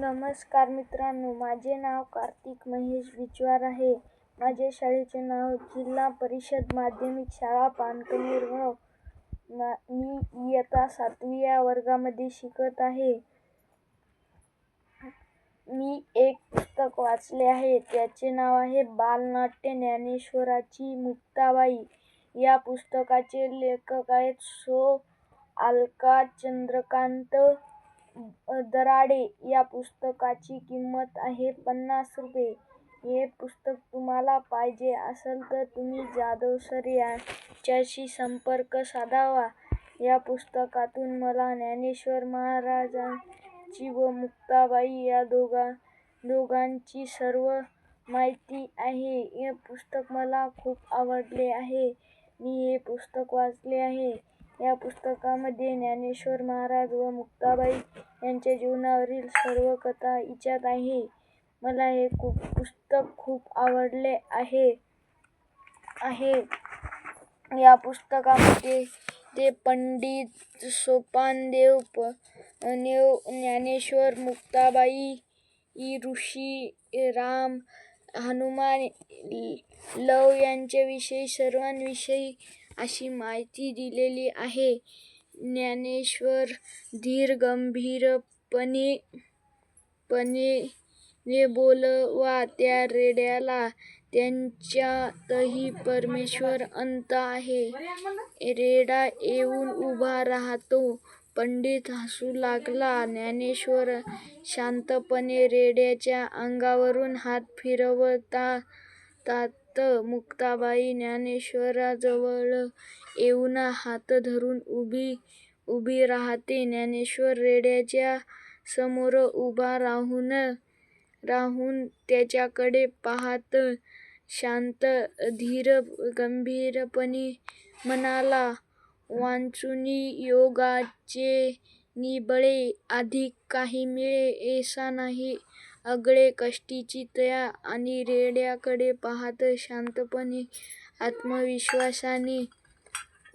नमस्कार मित्रांनो माझे नाव कार्तिक महेश बिचवार आहे. माझ्या शाळेचे नाव जिल्हा परिषद माध्यमिक शाळा पानकनीरगाव मा मी इयत्ता सातवी या वर्गामध्ये शिकत आहे. मी एक पुस्तक वाचले आहे. त्याचे नाव आहे बालनाट्य ज्ञानेश्वराची मुक्ताबाई. या पुस्तकाचे लेखक आहेत सो अलका चंद्रकांत दराडे या पुस्तकाची किंमत आहे पन्नास रुपये. हे पुस्तक तुम्हाला पाहिजे असेल तर तुम्ही जाधव सर यांच्याशी संपर्क साधावा. या पुस्तकातून मला ज्ञानेश्वर महाराजांची व मुक्ताबाई या दोघा दोघांची सर्व माहिती आहे. हे पुस्तक मला खूप आवडले आहे. मी हे पुस्तक वाचले आहे. या पुस्तकामध्ये ज्ञानेश्वर महाराज व मुक्ताबाई यांच्या जीवनावरील सर्व कथा हिच्यात आहे. मला हे खूप पुस्तक खूप आवडले आहे. आहे. या पुस्तकामध्ये ते पंडित सोपानदेव प नेव ज्ञानेश्वर मुक्ताबाई ऋषी राम हनुमान लव यांच्याविषयी सर्वांविषयी अशी माहिती दिलेली आहे. ज्ञानेश्वर धीर गंभीरपणे पणे बोलवा त्या रेड्याला त्यांच्यातही परमेश्वर अंत आहे. रेडा येऊन उभा राहतो. पंडित हसू लागला. ज्ञानेश्वर शांतपणे रेड्याच्या अंगावरून हात फिरवतात मुक्ताबाई ज्ञानेश्वराजवळ येऊन हात धरून उभी उभी राहते. ज्ञानेश्वर रेड्याच्या समोर उभा राहून राहून त्याच्याकडे पाहत शांत धीर गंभीरपणे म्हणाला वाचूनी योगाचे निबळे अधिक काही मिळे ऐसा नाही. अगळे कष्टीची तया आणि रेड्याकडे पाहत शांतपणे आत्मविश्वासाने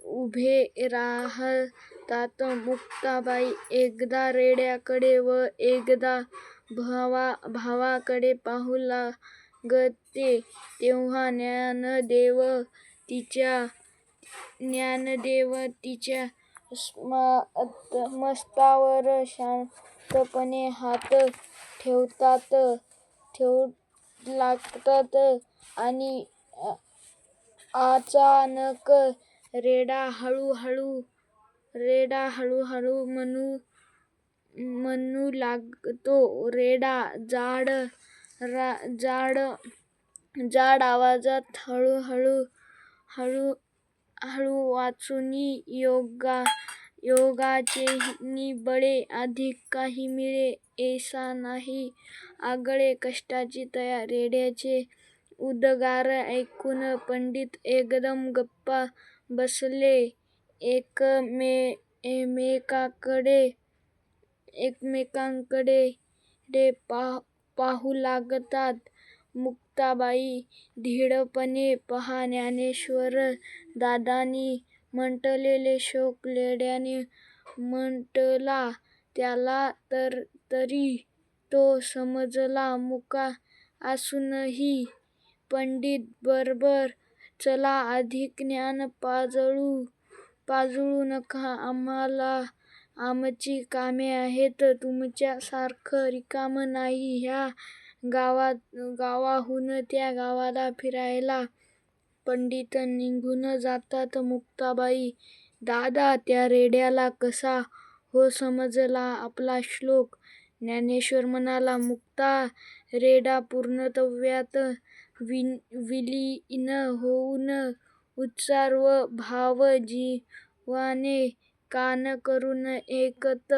उभे राहतात. मुक्ताबाई एकदा रेड्याकडे व एकदा भावा भावाकडे पाहू लागते. तेव्हा ज्ञानदेव तिच्या मस्तावर शांतपणे हात ठेवतात ठेवू लागतात आणि अचानक रेडा हळूहळू रेडा हळूहळू म्हणू म्हणू लागतो. रेडा जाड रा जाड जाड आवाजात हळूहळू हळू हळू वाचूनी योगा योगाचे निबळे अधिक काही मिळे ऐसा नाही. आगळे कष्टाची तया रेड्याचे उद्गार ऐकून पंडित एकदम गप्प बसले. एकमेकांकडे एकमेकांकडे पाहू लागतात. मुक्ताबाई धीडपणे पहा ज्ञानेश्वर दादांनी म्हटलेला श्लोक लेड्याने म्हटला त्याला तरी तो समजला मुका असूनही पंडित बरोबर चला अधिक ज्ञान पाजळू पाजळू नका. आम्हाला आमची कामे आहेत तुमच्यासारखं रिकामं नाही ह्या गावात गावाहून त्या गावाला फिरायला पंडित निघून जातात मुक्ताबाई. दादा त्या रेड्याला कसा हो समजला आपला श्लोक ज्ञानेश्वर म्हणाला मुक्ता रेडा पूर्णत्वात विलीन होऊन उच्चार व भाव जिव्हाने कान करून ऐकत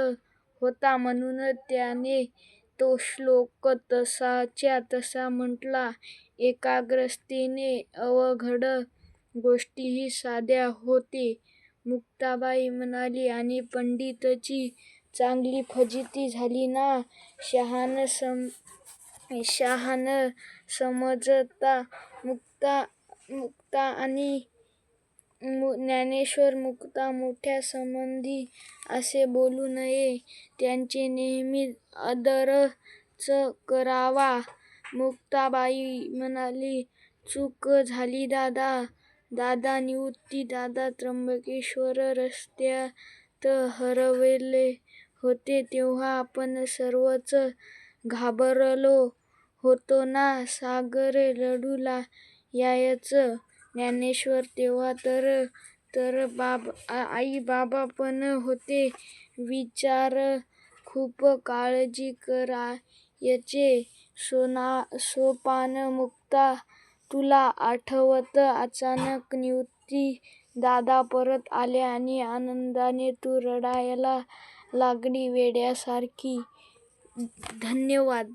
होता. म्हणून त्याने तो श्लोक तसाच्या तसा म्हटला एकाग्रतेने अवघड गोष्टीही साध्या होते. मुक्ताबाई म्हणाली आणि पंडितची चांगली फजिती झाली ना? शहाणं समजता मुक्ता मुक्ता आणि मु ज्ञानेश्वर मुक्ता मोठ्या संबंधी असे बोलू नये. त्यांचे नेहमी आदरच करावा. मुक्ताबाई म्हणाली, चूक झाली दादा. दादा निवृत्ती दादा त्र्यंबकेश्वर रस्त्यात हरवले होते तेव्हा आपण सर्वच घाबरलो होतो ना. सागर लढूला यायचं ज्ञानेश्वर तेव्हा तर तर बाब आई बाबा पण होते. विचार खूप काळजी करायचे. सोपान मुक्ता तुला आठवतं अचानक निवृत्ती दादा परत आले आणि आनंदाने तू रडायला लागली वेड्यासारखी. धन्यवाद